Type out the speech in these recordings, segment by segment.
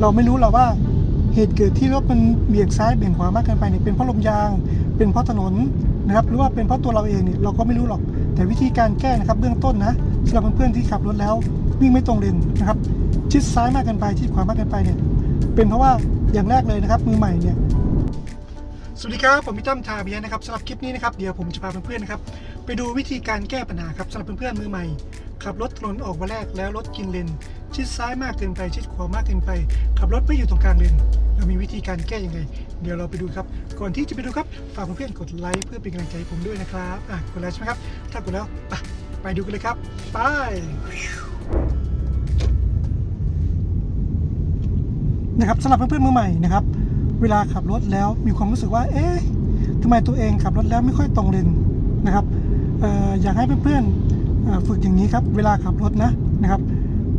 เราไม่รู้หรอกว่าเหตุเกิดที่รถมันเบี่ยงซ้ายเบี่ยงขวามากเกินไปเนี่ยเป็นเพราะลมยาง เป็นเพราะถนนนะครับหรือว่าเป็นเพราะตัวเราเองเนี่ยเราก็ไม่รู้หรอก แต่วิธีการแก้นะครับเบื้องต้นนะสำหรับเพื่อนๆที่ขับรถแล้ววิ่งไม่ตรงเลนนะครับ ชิดซ้ายมากเกินไปชิดขวามากเกินไปเนี่ยเป็นเพราะว่าอย่างแรกเลยนะครับมือใหม่เนี่ยสวัสดีครับผมพี่ตั้มทาเบียนะครับสำหรับคลิปนี้นะครับเดี๋ยวผมจะพาเพื่อนๆนะครับไปดูวิธีการแก้ปัญหาครับสำหรับเพื่อนๆมือใหม่ขับรถถนนออกมาแรกแล้วรถกินเลน ชิดซ้ายมากเกินไป ชิดขวามากเกินไป ขับรถไม่อยู่ตรงกลางเลนเรามีวิธีการแก้ยังไง เดี๋ยวเราไปดูครับ ก่อนที่จะไปดูครับ ฝากเพื่อนๆกดไลค์เพื่อเป็นกำลังใจให้ผมด้วยนะครับอะกดไลค์ใช่ไหมครับ ถ้ากดแล้วไปดูกันเลยครับ ไปนะครับสำหรับเพื่อนๆมือใหม่นะครับ เวลาขับรถแล้วมีความรู้สึกว่า เอ๊ะทำไมตัวเองขับรถแล้วไม่ค่อยตรงเลนนะครับอออยากให้เพื่อนๆเอ่อฝึกอย่างนี้ครับ เวลาขับรถนะนะครับ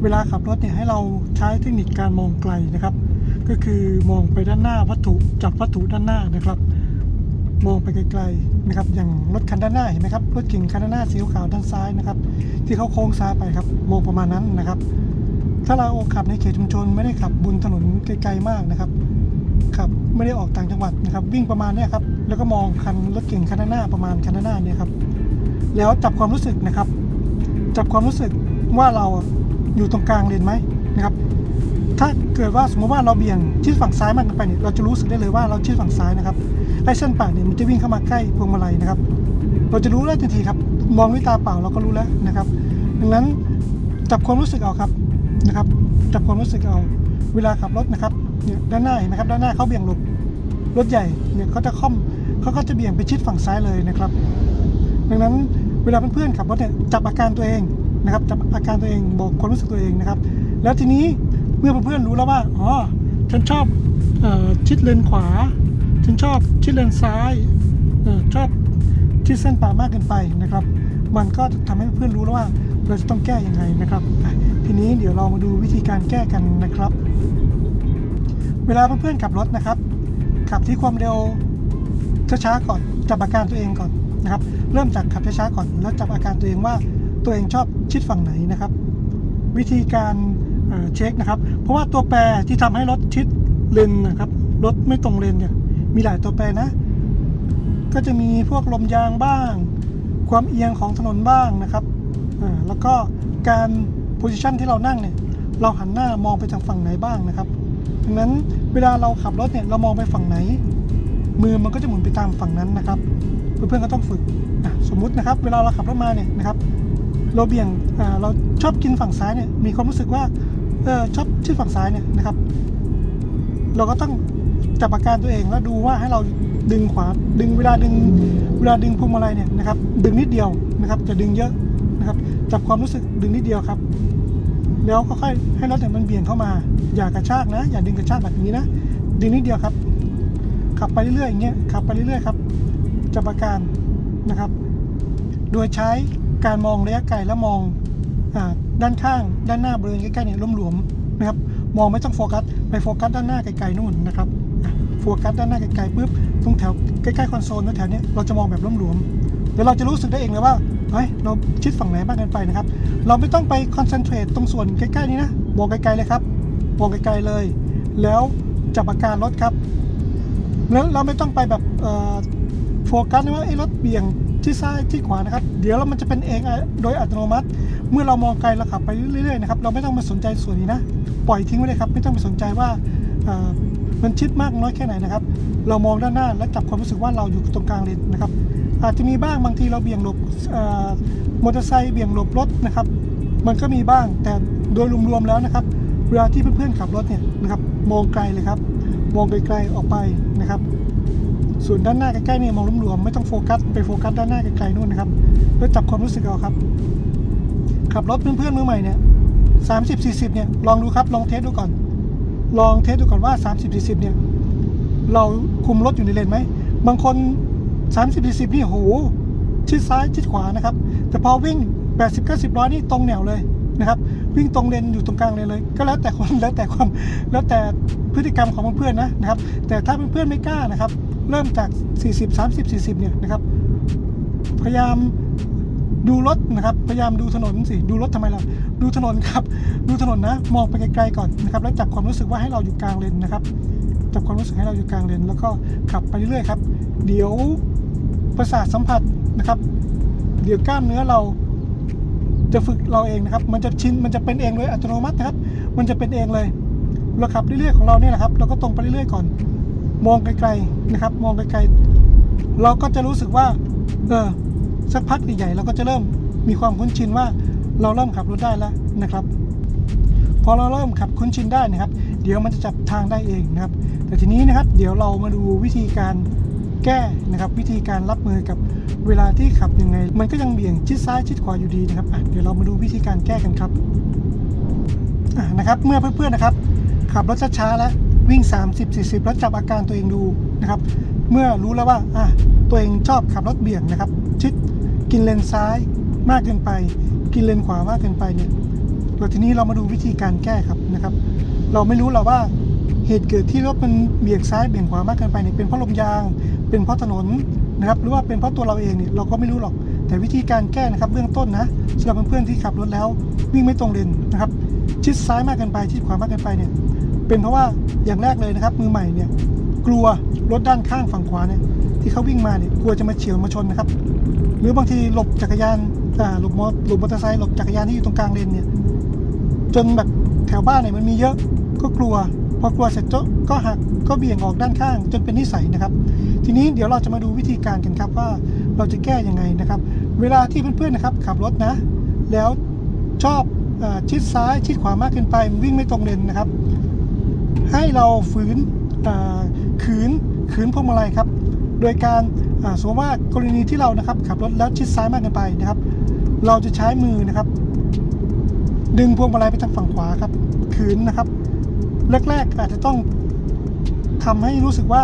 เวลาขับรถเนี่ยให้เราใช้เทคนิคการมองไกลนะครับ ก็คือมองไปด้านหน้าวัตถุจับวัตถุด้านหน้านะครับ มองไปไกลๆนะครับ อย่างรถคันด้านหน้าเห็นไหมครับรถเก่งคันด้านหน้าสีขาวด้านซ้ายนะครับ ที่เขาโค้งซ้ายไปครับมองประมาณนั้นนะครับ ถ้าเราขับในเขตชุมชนไม่ได้ขับบนถนนไกลๆมากนะครับขับไม่ได้ออกต่างจังหวัดนะครับ วิ่งประมาณนี้ครับแล้วก็มองคันรถเก่งคันด้านหน้าประมาณคันด้านหน้าเนี่ยครับแล้วจับความรู้สึกนะครับ จับความรู้สึกว่าเรา อยู่ตรงกลางเลนไหมนะครับถ้าเกิดว่าสมมติว่าเราเบี่ยงชิดฝั่งซ้ายมากเกินไปเนี่ยเราจะรู้สึกได้เลยว่าเราชิดฝั่งซ้ายนะครับไอ้เส้นปากเนี่ยมันจะวิ่งเข้ามาใกล้พวงมาลัยนะครับ เราจะรู้ได้ทันทีครับ มองด้วยตาเปล่าเราก็รู้แล้วนะครับ ดังนั้นจับความรู้สึกเอาครับนะครับจับความรู้สึกเอาเวลาขับรถนะครับเนี่ยด้านหน้าเห็นไหมครับด้านหน้าเขาเบี่ยงหลบรถใหญ่เนี่ยเขาจะค่อมเขาก็จะเบี่ยงไปชิดฝั่งซ้ายเลยนะครับ ดังนั้นเวลาเพื่อนๆขับรถเนี่ยจับอาการตัวเอง นะครับจับอาการตัวเองบอกความรู้สึกตัวเองนะครับ แล้วทีนี้เมื่อเพื่อนๆรู้แล้วว่าอ๋อฉันชอบออชิดเลนขวา ฉันชอบชิดเลนซ้ายออชอบชิดเส้นป่ามากเกินไปนะครับ มันก็จะทำให้เพื่อนรู้แล้วว่าเราจะต้องแก้ยังไงนะครับ ทีนี้เดี๋ยวเรามาดูวิธีการแก้กันนะครับ เวลาเพื่อนๆขับรถนะครับขับที่ความเร็วช้าๆก่อนจับอาการตัวเองก่อนนะครับ เริ่มจากขับช้าๆก่อน แล้วจับอาการตัวเองว่า ตัวเองชอบชิดฝั่งไหนนะครับ วิธีการเเช็คนะครับ เพราะว่าตัวแปรที่ทำให้รถชิดเลนนะครับรถไม่ตรงเลนเนี่ยมีหลายตัวแปรนะ ก็จะมีพวกลมยางบ้าง ความเอียงของถนนบ้างนะครับแล้วก็การโพซิชันที่เรานั่งเนี่ยเราหันหน้ามองไปทางฝั่งไหนบ้างนะครับดังนั้นเวลาเราขับรถเนี่ยเรามองไปฝั่งไหน มือมันก็จะหมุนไปตามฝั่งนั้นนะครับ เพื่อนๆก็ต้องฝึกอะสมมุตินะครับ เวลาเราขับรถมาเนี่ยนะครับ เราเบี่ยงเราชอบกินฝั่งซ้ายเนี่ยมีความรู้สึกว่าเออชอบชิดฝั่งซ้ายเนี่ยนะครับ เราก็ต้องจับอาการตัวเองแล้วดูว่าให้เราดึงขวาดึงเวลาดึงเวลาดึงพวงมาลัยเนี่ยนะครับ ดึงนิดเดียวนะครับจะดึงเยอะนะครับจับความรู้สึกดึงนิดเดียวครับ แล้วก็ค่อยให้รถเนี่ยมันเบี่ยงเข้ามา อย่ากระชากนะ อย่าดึงกระชากแบบนี้นะ ดึงนิดเดียวครับ ขับไปเรื่อยๆอย่างเงี้ยขับไปเรื่อยๆครับจับอาการนะครับ โดยใช้ การมองระยะไกลและมองอด้านข้าง ด้านหน้าบริเวณใกล้ๆเนี่ยหลวมๆนะครับ มองไม่ต้องโฟกัส ไปโฟกัสด้านหน้าไกลๆนู่นนะครับโฟกัสด้านหน้าไกลๆปุ๊บตรงแถวใกล้ๆคอนโซลแถวนี้เราจะมองแบบหลวมๆเดี๋ยวเราจะรู้สึกได้เองเลยว่าเฮ้ยเราชิดฝั่งไหนมากเกินไปนะครับ เราไม่ต้องไปคอนเซนเทรตตรงส่วนใกล้ๆนี้นะมองไกลๆเลยครับมองไกลๆเลย แล้วจับอาการรถครับแล้วเราไม่ต้องไปแบบโฟกัสว่าไอ้รถเบี่ยง ที่ซ้ายที่ขวานะครับ เดี๋ยวแล้วมันจะเป็นเองโดยอัตโนมัติ เมื่อเรามองไกลเราขับไปเรื่อยๆนะครับเราไม่ต้องมาสนใจส่วนนี้นะปล่อยทิ้งไว้เลยครับ ไม่ต้องไปสนใจว่ามันชิดมากน้อยแค่ไหนนะครับ เรามองด้านหน้าและจับความรู้สึกว่าเราอยู่ตรงกลางเลนนะครับ อาจจะมีบ้างบางทีเราเบี่ยงหลบมอเตอร์ไซค์เบี่ยงหลบรถนะครับ มันก็มีบ้างแต่โดยรวมๆแล้วนะครับ เวลาที่เพื่อนๆขับรถเนี่ยนะครับ มองไกลเลยครับ มองไกลๆออกไปนะครับ ส่วนด้านหน้าใกล้ๆเนี่ยมองรวมๆไม่ต้องโฟกัสไปโฟกัสด้านหน้าไกลๆนู่นนะครับแล้วจับความรู้สึกเอาครับ ขับรถเพื่อนๆมือใหม่เนี่ยสามสิบสี่สิบเนี่ยลองดูครับลองเทสดูก่อน ลองเทสดูก่อนว่าสามสิบสี่สิบเนี่ยเราคุมรถอยู่ในเลนไหมบางคนสามสิบสี่สิบนี่โหชิดซ้ายชิดขวานะครับ แต่พอวิ่งแปดสิบเก้าสิบร้อยนี่ตรงแนวเลยนะครับวิ่งตรงเลนอยู่ตรงกลางเลนเลย ก็แล้วแต่คนแล้วแต่ความแล้วแต่พฤติกรรมของเพื่อนๆนะนะครับ แต่ถ้าเพื่อนๆไม่กล้านะครับ เริ่มจาก 40 30 40เนี่ยนะครับ พยายามดูรถนะครับ พยายามดูถนนสิดูรถทำไมล่ะดูถนนครับ ดูถนนนะมองไปไกลๆก่อนนะครับ แล้วจับความรู้สึกว่าให้เราอยู่กลางเลนนะครับ จับความรู้สึกให้เราอยู่กลางเลน แล้วก็ขับไปเรื่อยๆครับ เดี๋ยวประสาทสัมผัสนะครับ เดี๋ยวกล้ามเนื้อเราจะฝึกเราเองนะครับ มันจะชิน มันจะเป็นเองเลยอัตโนมัตินะครับ มันจะเป็นเองเลย เราขับเรื่อยๆของเราเนี่ยนะครับ เราก็ตรงไปเรื่อยๆก่อน มองไกลๆนะครับ มองไกลๆเราก็จะรู้สึกว่าเออสักพักใหญ่ๆเราก็จะเริ่มมีความคุ้นชินว่าเราเริ่มขับรถได้แล้วนะครับ พอเราเริ่มขับคุ้นชินได้นะครับ เดี๋ยวมันจะจับทางได้เองนะครับ แต่ทีนี้นะครับเดี๋ยวเรามาดูวิธีการแก้นะครับ วิธีการรับมือกับเวลาที่ขับยังไง มันก็ยังเบี่ยงชิดซ้ายชิดขวาอยู่ดีนะครับเดี๋ยวเรามาดูวิธีการแก้กันครับะนะครับ เมื่อเพื่อนๆนะครับ ขับรถช้าๆแล้ว วิ่ง 30 40 แล้วจับอาการตัวเองดูนะครับ เมื่อรู้แล้วว่าอะตัวเองชอบขับรถเบี่ยงนะครับ ชิดกินเลนซ้ายมากเกินไป กินเลนขวามากเกินไปเนี่ยแล้วทีนี้เรามาดูวิธีการแก้ครับนะครับ เราไม่รู้หรอกว่าเหตุเกิดที่รถมันเบี่ยงซ้ายเบี่ยงขวามากเกินไปเนี่ยเป็นเพราะลมยาง เป็นเพราะถนนนะครับ หรือว่าเป็นเพราะตัวเราเองเนี่ยเราก็ไม่รู้หรอก แต่วิธีการแก้นะครับเบื้องต้นนะสำหรับเพื่อนๆที่ขับรถแล้ววิ่งไม่ตรงเลนนะครับ ชิดซ้ายมากเกินไปชิดขวามากเกินไปเนี่ย เป็นเพราะว่าอย่างแรกเลยนะครับ มือใหม่เนี่ยกลัวรถด้านข้างฝั่งขวาเนี่ยที่เขาวิ่งมาเนี่ยกลัวจะมาเฉียวมาชนนะครับ หรือบางทีหลบจักรยานหลบมอหลบมอเตอร์ไซค์หลบจักรยานที่อยู่ตรงกลางเลนเนี่ยจนแบบแถวบ้านเนี่ยมันมีเยอะก็กลัว พอกลัวเสร็จก็หักก็เบี่ยงออกด้านข้าง จนเป็นนิสัยนะครับ ทีนี้เดี๋ยวเราจะมาดูวิธีการกันครับว่าเราจะแก้ยังไงนะครับ เวลาที่เพื่อนๆนะครับขับรถนะ แล้วชอบอชิดซ้ายชิดขวามากเกินไปวิ่งไม่ตรงเลนนะครับ ให้เราฝืนขืนขืนพวงมาลัยครับ โดยการสมมติว่ากรณีที่เรานะครับขับรถแล้วชิดซ้ายมากเกินไปนะครับ เราจะใช้มือนะครับ ดึงพวงมาลัยไปทางฝั่งขวาครับขืนนะครับแรกๆอาจจะต้องทำให้รู้สึกว่า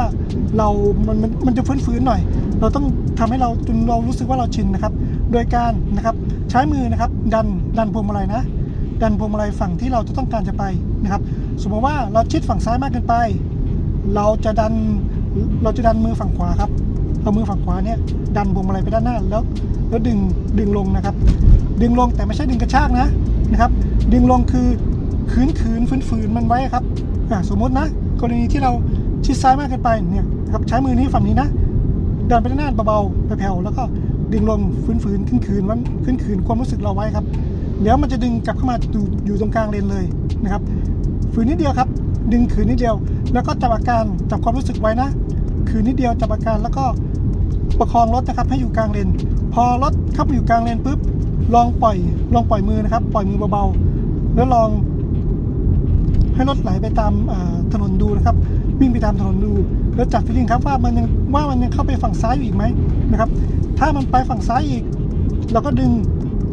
เรามันมัน มันจะฟื้นๆหน่อย เราต้องทำให้เราจนเรารู้สึกว่าเราชินนะครับ โดยการนะครับใช้มือนะครับ ดัน ดันพวงมาลัยนะ ดันพวงมาลัยฝั่งที่เราจะต้องการจะไปนะครับ สมมติว่าเราชิดฝั่งซ้ายมากเกินไป เราจะดันเราจะดันมือฝั่งขวาครับ เอามือฝั่งขวาเนี่ยดันพวงมาลัยไปด้านหน้าแล้วแล้วดึงดึงลงนะครับ ดึงลงแต่ไม่ใช่ดึงกระชากนะนะครับ ดึงลงคือขืนขืนฝืนฝืนมันไว้ครับอ่าสมมตินะ กรณีที่เราชิดซ้ายมากเกินไปเนี่ยนะครับใช้มือนี้ฝั่งนี้นะดันไปด้านหน้าเบาๆแผ่วๆแล้วก็ดึงลงฝืนๆขึ้นคืนวันขึ้นคืนความรู้สึกเราไว้ครับเดี๋ยวมันจะดึงกลับเข้ามาอยู่อยู่ตรงกลางเลนเลยนะครับ ฝืนนิดเดียวครับ ดึงขืนนิดเดียว แล้วก็จับอาการจับความรู้สึกไว้นะขืนนิดเดียวจับอาการแล้วก็ประคองรถนะครับให้อยู่กลางเลน พอรถเข้าไปอยู่กลางเลนปุ๊บลองปล่อยลองปล่อยมือนะครับ ปล่อยมือเบาๆแล้วลอง ให้รถไหลไปตามถนนดูนะครับ วิ่งไปตามถนนดู แล้วจับฟีลิ่งครับว่ามันยังว่ามันยังเข้าไปฝั่งซ้ายอยู่อีกไหมนะครับ ถ้ามันไปฝั่งซ้ายอีก เราก็ดึง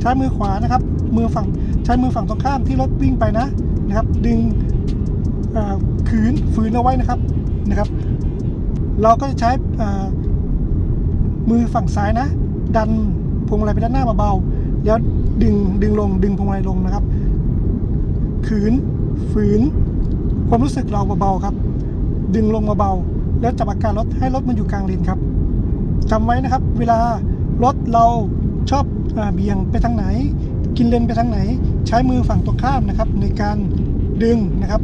ใช้มือขวานะครับ มือฝั่งใช้มือฝั่งตรงข้ามที่รถวิ่งไปนะ นะครับ ดึงขืนฝืนเอาไว้นะครับนะครับ เราก็จะใช้มือฝั่งซ้ายนะ ดันพวงมาลัยไปด้านหน้าเบาๆแล้วดึงดึงลงดึงพวงมาลัยลงนะครับ ขืนฝืน ความรู้สึกเราเบาๆครับ ดึงลงเบาๆแล้วจับอาการรถให้รถมันอยู่กลางเลนครับจำไว้นะครับ เวลารถเราชอบอเบี่ยงไปทางไหน กินเลนไปทางไหน ใช้มือฝั่งตรงข้ามนะครับ ในการ ดึงนะครับ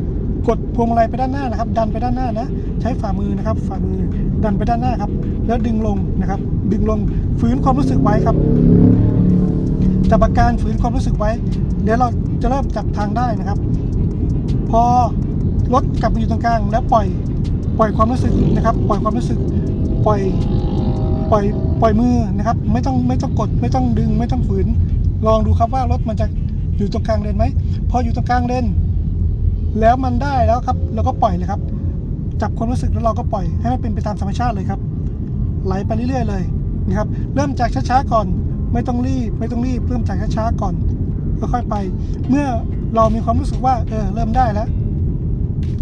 กดพวงมาลัยไปด้านหน้านะครับ ดันไปด้านหน้านะ ใช้ฝ่ามือนะครับ ฝ่ามือดันไปด้านหน้าครับ แล้วดึงลงนะครับ ดึงลงฝืนความรู้สึกไว้ครับจับอาการฝืนความรู้สึกไว้ เดี๋ยวเราจะเริ่มจับทางได้นะครับ พอรถกลับมาอยู่ตรงกลาง แล้วปล่อยปล่อยความรู้สึกนะครับ ปล่อยความรู้สึกปล่อยปล่อยปล่อยมือนะครับ ไม่ต้องไม่ต้องกดไม่ต้องดึง ไม่ต้องฝืน ลองดูครับว่ารถมันจะอยู่ตรงกลางเลนไหมพออยู่ตรงกลางเลน แล้วมันได้แล้วครับเราก็ปล่อยเลยครับ จับความรู้สึกแล้วเราก็ปล่อยให้มันเป็นไปตามธรรมชาติเลยครับ ไหลไปเรื่อยๆเลยนะครับ เริ่มจากช้าๆก่อน ไม่ต้องรีบ ไม่ต้องรีบ เริ่มจากช้าๆก่อนค่อยๆไป เมื่อเรามีความรู้สึกว่าเออเริ่มได้แล้ว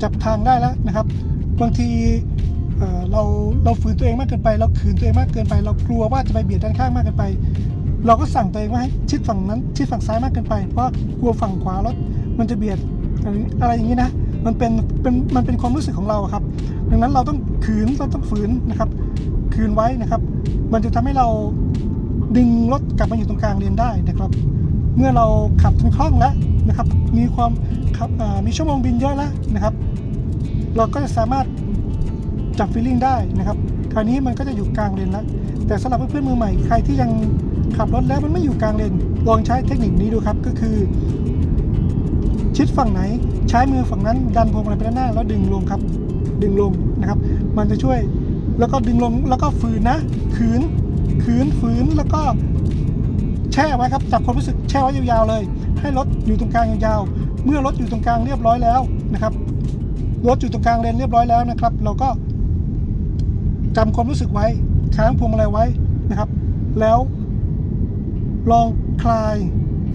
จับทางได้แล้วนะครับ บางทีเออเราเราฝืนตัวเองมากเกินไป เราขืนตัวเองมากเกินไป เรากลัวว่าจะไปเบียดด้านข้างมากเกินไป เราก็สั่งตัวเองว่าให้ชิดฝั่งนั้น ชิดฝั่งซ้ายมากเกินไป เพราะกลัวฝั่งขวารถมันจะเบียด อะไรอะไรอย่างนี้นะมันเป็นเป็นมันเป็นความรู้สึกของเราครับ ดังนั้นเราต้องขืนเราต้องฝืนนะครับคืนไว้นะครับ มันจะทำให้เราดึงรถกลับมาอยู่ตรงกลางเลนได้นะครับ เมื่อเราขับจนคล่องแล้วนะครับ มีความขับมีชั่วโมงบินเยอะแล้วนะครับ เราก็จะสามารถจับฟีลลิ่งได้นะครับ คราวนี้มันก็จะอยู่กลางเลนแล้ว แต่สำหรับเพื่อนๆมือใหม่ใครที่ยังขับรถแล้วมันไม่อยู่กลางเลน ลองใช้เทคนิคนี้ดูครับ ก็คือ ชิดฝั่งไหนใช้มือฝั่งนั้นดันพวงมาลัยไปด้านหน้าแล้วดึงลงครับ ดึงลงนะครับ มันจะช่วยแล้วก็ดึงลงแล้วก็ฝืนนะขืนขืนฝืนแล้วก็แช่ไว้ครับจับความรู้สึกแช่ไว้ยาวๆเลย ให้รถอยู่ตรงกลางยาวๆเมื่อรถอยู่ตรงกลางเรียบร้อยแล้วนะครับรถอยู่ตรงกลางเลนเรียบร้อยแล้วนะครับ เราก็จำความรู้สึกไว้ค้างพวงมาลัยไว้นะครับ แล้ว ลองคลาย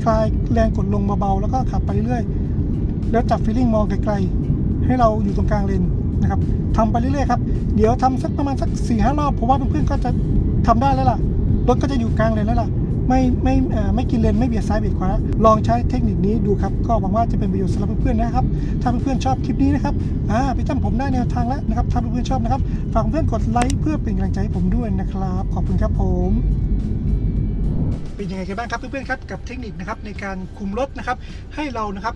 คลายแรงกดลงเบาๆแล้วก็ขับไปเรื่อย แล้วจับฟีลลิ่งมองไกลๆ ให้เราอยู่ตรงกลางเลนนะครับทำไปเรื่อยๆครับ เดี๋ยวทำสักประมาณสัก4ี่ห้ารอบผมว่าเพื่อนๆก็จะทำได้แล้วล่ะ รถก็จะอยู่กลางเลนแล้วล่ะ ไม่ไม่เอ่อไม่กินเลนไม่เบียดซ้ายเบียดขวา ลองใช้เทคนิคนี้ดูครับ ก็หวังว่าจะเป็นประโยชน์สำหรับเพื่อนๆนะครับ ถ้าเพื่อนๆชอบคลิปนี้นะครับ อ่าพี่ตั้มผมได้แนวทางแล้วนะครับ ถ้าเพื่อนๆชอบนะครับ ฝากเพื่อนๆกดไลค์เพื่อเป็นกำลังใจให้ผมด้วยนะครับ ขอบคุณครับผมเป็นยังไงกันบ้างครับเพื่อนๆครับกับเทคนิคนะครับในการคุมรถนะครับให้เรานะครับ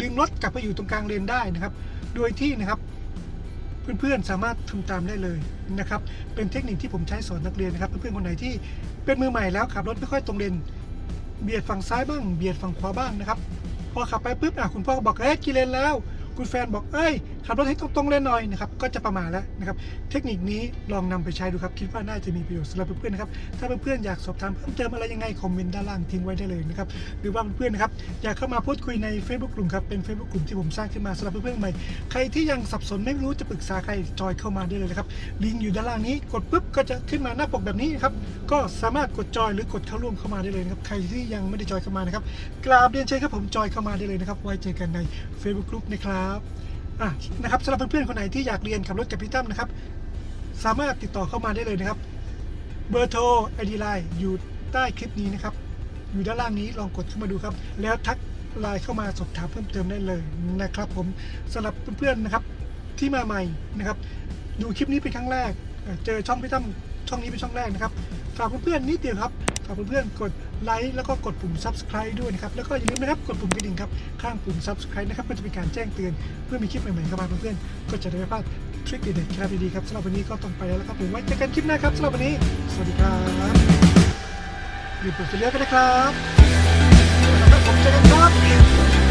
ดึงรถกลับไปอยู่ตรงกลางเลนได้นะครับ โดยที่นะครับเพื่อนๆสามารถทำตามได้เลยนะครับ เป็นเทคนิคที่ผมใช้สอนนักเรียนนะครับเพื่อนๆคนไหนที่เป็นมือใหม่แล้วขับรถไม่ค่อยตรงเลนเบียดฝั่งซ้ายบ้างเบียดฝั่งขวาบ้างนะครับพอขับไปปุ๊บอะคุณพ่อก็บอกเฮ้ยกี่เลนแล้ว คุณแฟนบอกเอ้ยขับรถให้ตรงๆเล่นหน่อยนะครับก็จะประมาทแล้วนะครับเทคนิคนี้ลองนำไปใช้ดูครับคิดว่าน่าจะมีประโยชน์สำหรับเพื่อนๆนะครับถ้าเพื่อนๆอยากสอบถามเพิ่มเติมอะไรยังไงคอมเมนต์ด้านล่างทิ้งไว้ได้เลยนะครับหรือว่าเพื่อนๆนะครับอยากเข้ามาพูดคุยใน Facebook กลุ่มครับเป็น Facebook กลุ่มที่ผมสร้างขึ้นมาสำหรับเพื่อนๆใหม่ใครที่ยังสับสนไม่รู้จะปรึกษาใครจอยเข้ามาได้เลยนะครับลิงก์อยู่ด้านล่างนี้กดปุ๊บก็จะขึ้นมาหน้าปกแบบนี้นะครับก็สามารถกดจอยหรือกดเข้าร่วมเข้ามาได้เลยนะครับใครที่ยังไม่ได้จอยเข้ามานะครับกราบเรียนเชิญครับผมจอยเข้ามาได้เลยนะครับไว้เจอกันใน Facebook กลุ่มนะครับอะนะครับสำหรับเพื่อนๆคนไหนที่อยากเรียนขับรถกับพี่ตั้มนะครับ สามารถติดต่อเข้ามาได้เลยนะครับ เบอร์โทรไอดีไลน์อยู่ใต้คลิปนี้นะครับ อยู่ด้านล่างนี้ลองกดเข้ามาดูครับ แล้วทักไลน์เข้ามาสอบถามเพิ่มเติมได้เลยนะครับ ผมสำหรับเพื่อนๆนะครับที่มาใหม่นะครับ ดูคลิปนี้เป็นครั้งแรก เจอช่องพี่ตั้มช่องนี้เป็นช่องแรกนะครับฝากเพื่อนๆนิดเดียวครับฝากเพื่อนๆกด ไลค์แล้วก็กดปุ่ม subscribe ด้วยนะครับ แล้วก็อย่าลืมนะครับกดปุ่มกระดิ่งครับ ข้างปุ่ม subscribe นะครับก็จะมีการแจ้งเตือนเพื่อมีคลิปใหม่ๆเข้ามาเพื่อนๆก็จะได้ไม่พลาดทริคเด็ดๆครับดีๆครับสำหรับวันนี้ก็ต้องไปแล้วครับผมไว้เจอกันคลิปหน้าครับสำหรับวันนี้ สวัสดีครับอย่าลืมกดติดตามกันนะครับครับผมเจอกันครับ